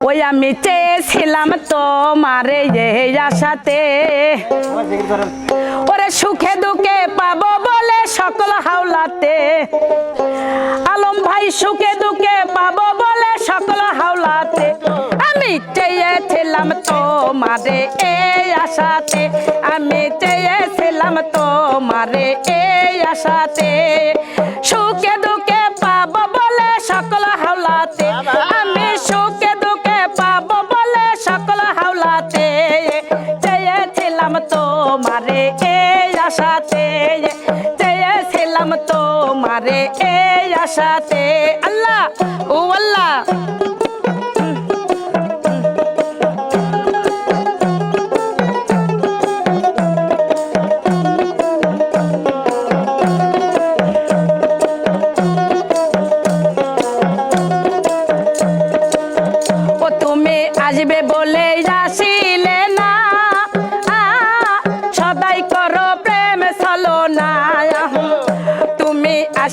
ওই আমি চেয়েছিলাম তোমারে এই আশাতে। ওরে সুখে দুঃখে পাবো বলে সকল হাওলাতে। আলম ভাই, সুখে দুঃখে পাবো বলে সকল হাওলাতে। আমি চেয়েছিলাম তোমারে এই আশাতে। আমি চেয়েছিলাম তোমারে এই আশাতে। এই আশাতে চেয়েছিলাম তোমারে এই আশাতে। আল্লাহ ও আল্লাহ।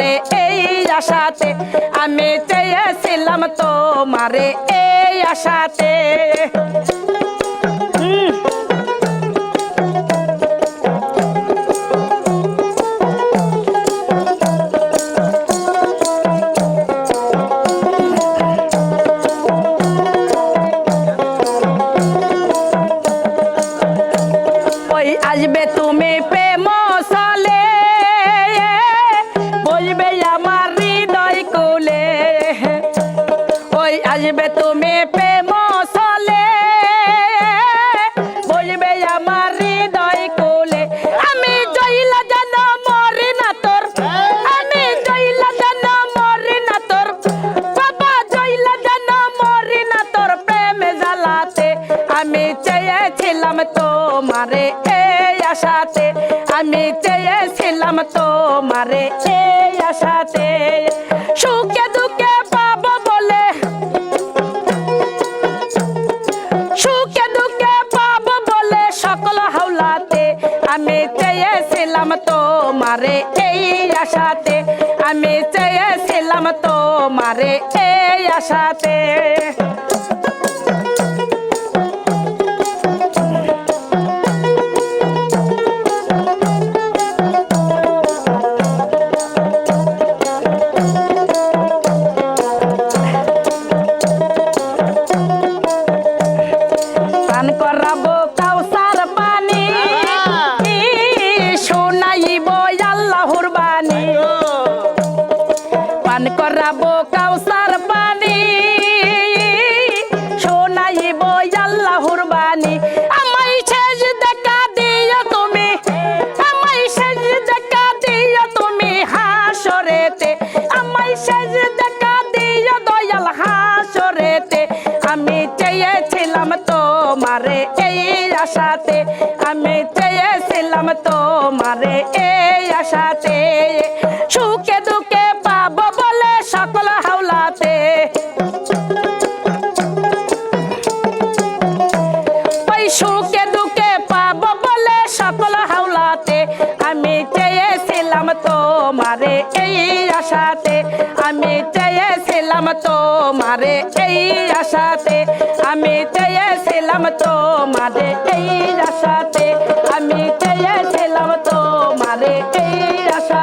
তোমারে এই আশাতে আমি চেয়েছিলাম তোমারে এই আশাতে। বলবে আমার হৃদয় কুলে। ওই আসবে তুমি প্রেম সালে। বলবে আমার হৃদয় কুলে। আমি জইলা যেন মরি না তোর। আমি জইলা যেন মরি না তোর। বাবা জইলা যেন মরি না তোর প্রেমে জ্বালাতে। আমি চেয়েছিলাম তোমারে এই আশাতে। আমি তোমারে এই আশাতে সুখে দুঃখে পাবো বলে। সুখে দুঃখে পাবো বলে সকল হাওলাতে আমি চেয়েছিলাম তোমারে এই আশাতে। আমি চেয়েছিলাম তোমারে এই আশাতে। তোমারে এই আশাতে, আমি চেয়েছিলাম তোমারে এই আশাতে। সুখে দুঃখে পাবো বলে সকল হাওলাতে। ওই সুখে দুঃখে পাবো বলে সকল হাওলাতে, আমি চেয়েছিলাম তোমারে এই আশাতে। তোমারে এই আশাতে আমি চেয়েছিলাম তোমারে এই আশাতে আমি চেয়েছিলাম তোমারে এই আশা